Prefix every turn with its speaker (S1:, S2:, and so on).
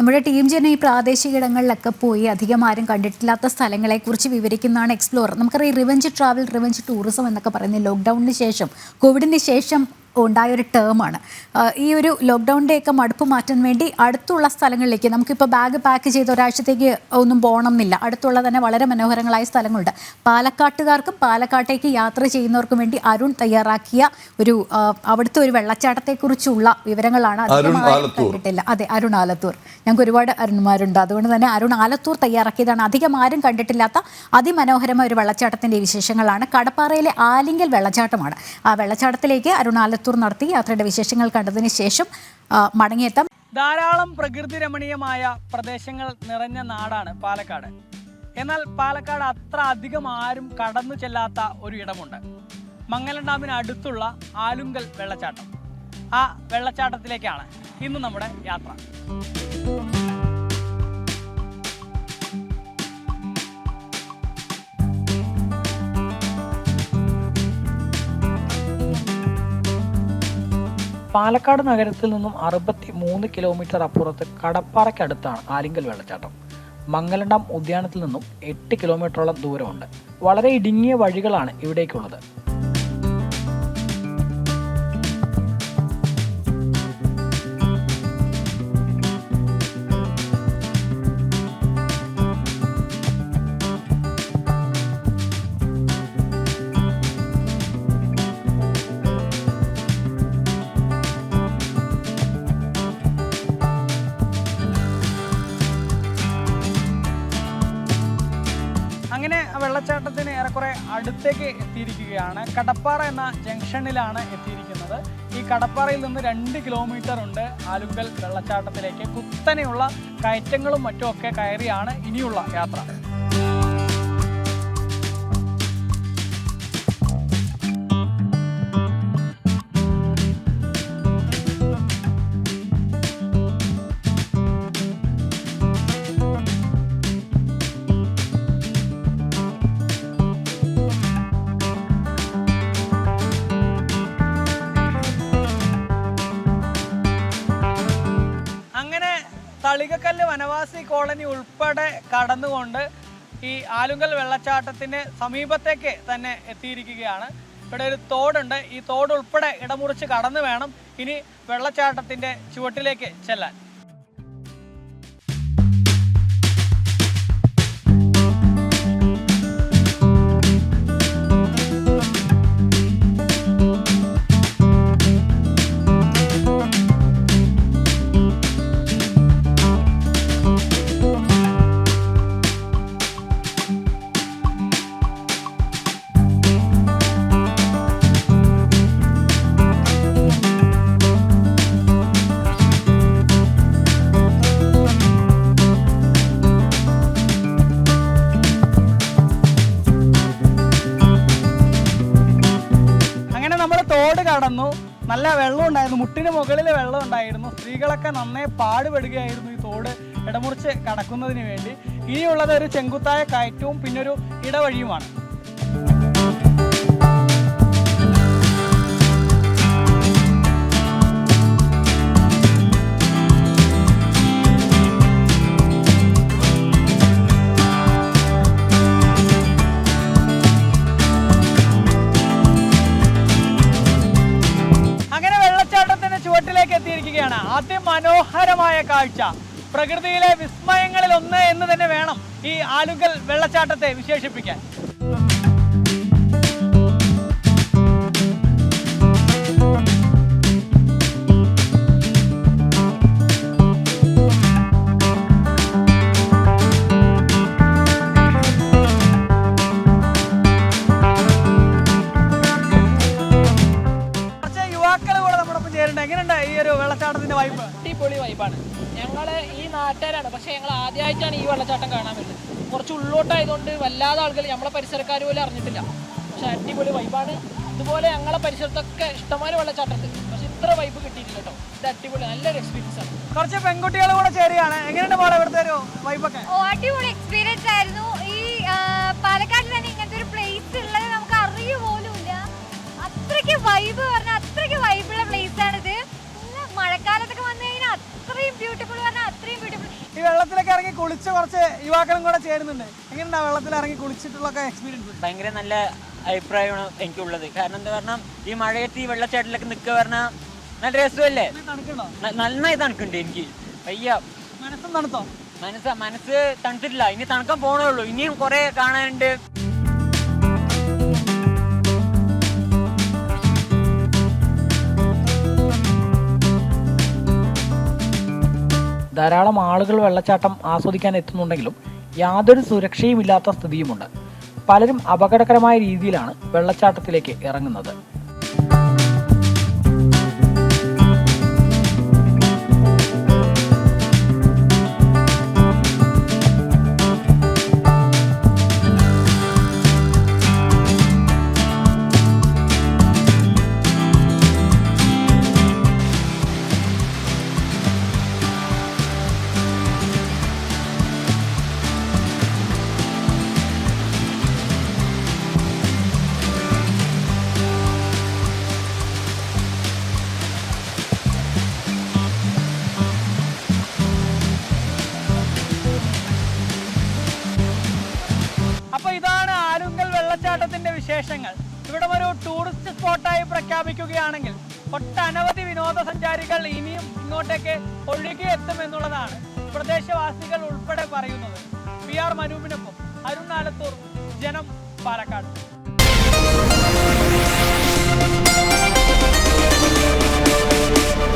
S1: നമ്മുടെ ടീം ജന ഈ പ്രാദേശിക ഇടങ്ങളിലൊക്കെ പോയി അധികം ആരും കണ്ടിട്ടില്ലാത്ത സ്ഥലങ്ങളെ കുറിച്ച് വിവരിക്കുന്നതാണ് എക്സ്പ്ലോർ നമുക്കറിയാം റിവഞ്ച് ട്രാവൽ റിവഞ്ച് ടൂറിസം എന്നൊക്കെ പറയുന്നത് ലോക്ക്ഡൗണിന് ശേഷം കോവിഡിന് ശേഷം ഉണ്ടായ ഒരു ടേമാണ് ഈ ഒരു ലോക്ക്ഡൗണിന്റെ ഒക്കെ മടുപ്പ് മാറ്റാൻ വേണ്ടി അടുത്തുള്ള സ്ഥലങ്ങളിലേക്ക് നമുക്കിപ്പോൾ ബാഗ് പാക്ക് ചെയ്ത് ഒരാഴ്ചത്തേക്ക് ഒന്നും പോകണം എന്നില്ല അടുത്തുള്ള തന്നെ വളരെ മനോഹരങ്ങളായ സ്ഥലങ്ങളുണ്ട്. പാലക്കാട്ടുകാർക്കും പാലക്കാട്ടേക്ക് യാത്ര ചെയ്യുന്നവർക്കും വേണ്ടി അരുൺ തയ്യാറാക്കിയ ഒരു അവിടുത്തെ ഒരു വെള്ളച്ചാട്ടത്തെക്കുറിച്ചുള്ള വിവരങ്ങളാണ്. കണ്ടിട്ടില്ല അതെ അരുൺ ആലത്തൂർ. ഞങ്ങൾക്ക് ഒരുപാട് അരുൺമാരുണ്ട് അതുകൊണ്ട് തന്നെ അരുൺ ആലത്തൂർ തയ്യാറാക്കിയതാണ്. അധികം ആരും കണ്ടിട്ടില്ലാത്ത അതിമനോഹരമായ ഒരു വെള്ളച്ചാട്ടത്തിന്റെ വിശേഷങ്ങളാണ്. കടപ്പാറയിലെ ആലിങ്കൽ വെള്ളച്ചാട്ടമാണ്. ആ വെള്ളച്ചാട്ടത്തിലേക്ക് അരുൺ ആലത്തൂർ നടത്തി യാത്രയുടെ വിശേഷങ്ങൾ കണ്ടതിന് ശേഷം മടങ്ങിയെത്താം.
S2: ധാരാളം പ്രകൃതി രമണീയമായ പ്രദേശങ്ങൾ നിറഞ്ഞ നാടാണ് പാലക്കാട്. എന്നാൽ പാലക്കാട് അത്ര അധികം ആരും കടന്നു ചെല്ലാത്ത ഒരു ഇടമുണ്ട്. മംഗലം ഡാമിന് അടുത്തുള്ള ആലുങ്കൽ വെള്ളച്ചാട്ടം. ആ വെള്ളച്ചാട്ടത്തിലേക്കാണ് ഇന്ന് നമ്മുടെ യാത്ര. പാലക്കാട് നഗരത്തിൽ നിന്നും അറുപത്തി മൂന്ന് കിലോമീറ്റർ അപ്പുറത്ത് കടപ്പാറയ്ക്കടുത്താണ് ആലിങ്കൽ വെള്ളച്ചാട്ടം. മംഗലം ഉദ്യാനത്തിൽ നിന്നും എട്ട് കിലോമീറ്ററോളം ദൂരമുണ്ട്. വളരെ ഇടുങ്ങിയ വഴികളാണ് ഇവിടേക്കുള്ളത്. വെള്ളച്ചാട്ടത്തിന് ഏറെക്കുറെ അടുത്തേക്ക് എത്തിയിരിക്കുകയാണ്. കടപ്പാറ എന്ന ജംഗ്ഷനിലാണ് എത്തിയിരിക്കുന്നത്. ഈ കടപ്പാറയിൽ നിന്ന് രണ്ട് കിലോമീറ്റർ ഉണ്ട് ആലുങ്കൽ വെള്ളച്ചാട്ടത്തിലേക്ക്. കുത്തനെയുള്ള കയറ്റങ്ങളും മറ്റുമൊക്കെ കയറിയാണ് ഇനിയുള്ള യാത്ര. തളികക്കല്ല് വനവാസി കോളനി ഉൾപ്പെടെ കടന്നുകൊണ്ട് ഈ ആലുങ്കൽ വെള്ളച്ചാട്ടത്തിന് സമീപത്തേക്ക് തന്നെ എത്തിയിരിക്കുകയാണ്. ഇവിടെ ഒരു തോടുണ്ട്. ഈ തോട് ഉൾപ്പെടെ ഇടമുറിച്ച് കടന്നു വേണം ഇനി വെള്ളച്ചാട്ടത്തിന്റെ ചുവട്ടിലേക്ക് ചെല്ലാൻ. കടന്നു നല്ല വെള്ളം ഉണ്ടായിരുന്നു മുട്ടിന് മുകളിൽ വെള്ളം ഉണ്ടായിരുന്നു സ്ത്രീകളൊക്കെ നന്നേ പാടുപെടുകയായിരുന്നു ഈ തോട് ഇടമുറിച്ച് കടക്കുന്നതിന് വേണ്ടി. ഇനിയുള്ളത് ഒരു ചെങ്കുത്തായ കയറ്റവും പിന്നൊരു ഇടവഴിയുമാണ്. എത്തിയിരിക്കുകയാണ് അതിമനോഹരമായ കാഴ്ച. പ്രകൃതിയിലെ വിസ്മയങ്ങളിൽ ഒന്ന് എന്ന് തന്നെ വേണം ഈ ആലുകൾ വെള്ളച്ചാട്ടത്തെ വിശേഷിപ്പിക്കാൻ.
S3: വൈബാണ് ഞങ്ങൾ ഈ നാട്ടുകാരാണ്. പക്ഷേ ഞങ്ങൾ ആദ്യമായിട്ടാണ് ഈ വെള്ളച്ചാട്ടം കാണാൻ വരുന്നത്. കുറച്ച് ഉള്ളോട്ടായതുകൊണ്ട് വല്ലാതെ ആളുകൾ നമ്മളെ പരിസരക്കാർ പോലും അറിഞ്ഞിട്ടില്ല. പക്ഷെ അടിപൊളി വൈബാണ് ഇതുപോലെ ഞങ്ങളെ പരിസരത്തൊക്കെ ഇഷ്ടംപോലെ വെള്ളച്ചാട്ടത്തിൽ പക്ഷെ ഇത്ര വൈബ് കിട്ടിയിട്ടില്ല കേട്ടോ. ഇത് അടിപൊളി നല്ലൊരു എക്സ്പീരിയൻസ് ആണ്.
S2: കുറച്ച് പെൺകുട്ടികൾ കൂടെ ചേരുകയാണ്. എങ്ങനെയുണ്ട് മോളെ ഇവിടുത്തെ ഒരു വൈബൊക്കെ
S4: ഓ അടിപൊളി എക്സ്പീരിയൻസ് ആയിരുന്നു. ഈ പാലക്കാട് പാലക്കാട്ടിൽ തന്നെ ഇങ്ങനത്തെ ഒരു പ്ലേസ് ഉള്ളത് നമുക്ക് അറിയ പോലുമില്ല അത്രയ്ക്ക് വൈബ് പറഞ്ഞാൽ അത്രയും ബ്യൂട്ടിഫുൾ പറഞ്ഞാൽ അത്രയും ബ്യൂട്ടിഫുൾ
S2: ഈ വെള്ളത്തിലൊക്കെ ഇറങ്ങി കുളിച്ച് കുറച്ച് യുവാക്കളും കൂടെ ചേരുന്നുണ്ട്. എങ്ങനെയുണ്ടാ വെള്ളത്തിൽ ഇറങ്ങി കുളിച്ചിട്ടുള്ള എക്സ്പീരിയൻസ്
S5: ഭയങ്കര നല്ല അഭിപ്രായമാണ് എനിക്കുള്ളത്. കാരണം എന്താ പറഞ്ഞാൽ ഈ മഴയത്ത് ഈ വെള്ളച്ചാട്ടിലൊക്കെ നിൽക്കുക പറഞ്ഞാൽ നല്ല രസമല്ലേ? നന്നായി തണുക്കുണ്ട് എനിക്ക്. വയ്യ.
S2: മനസ്സും തണുത്തോ?
S5: മനസ്സ് മനസ്സ് തണുത്തിട്ടില്ല. ഇനി തണുക്കാൻ പോണേ ഉള്ളൂ. ഇനിയും കുറെ കാണാനുണ്ട്.
S6: ധാരാളം ആളുകൾ വെള്ളച്ചാട്ടം ആസ്വദിക്കാൻ എത്തുന്നുണ്ടെങ്കിലും യാതൊരു സുരക്ഷയുമില്ലാത്ത സ്ഥിതിയുമുണ്ട്. പലരും അപകടകരമായ രീതിയിലാണ് വെള്ളച്ചാട്ടത്തിലേക്ക് ഇറങ്ങുന്നത്.
S2: വിശേഷങ്ങൾ. ഇവിടെ ഒരു ടൂറിസ്റ്റ് സ്പോട്ടായി പ്രഖ്യാപിക്കുകയാണെങ്കിൽ ഒട്ടനവധി വിനോദസഞ്ചാരികൾ ഇനിയും ഇങ്ങോട്ടേക്ക് ഒഴുകി എത്തും എന്നുള്ളതാണ് പ്രദേശവാസികൾ ഉൾപ്പെടെ പറയുന്നത്. പി ആർ മനൂപിനൊപ്പം അരുൺ ആലത്തൂർ ജനം പാലക്കാട്.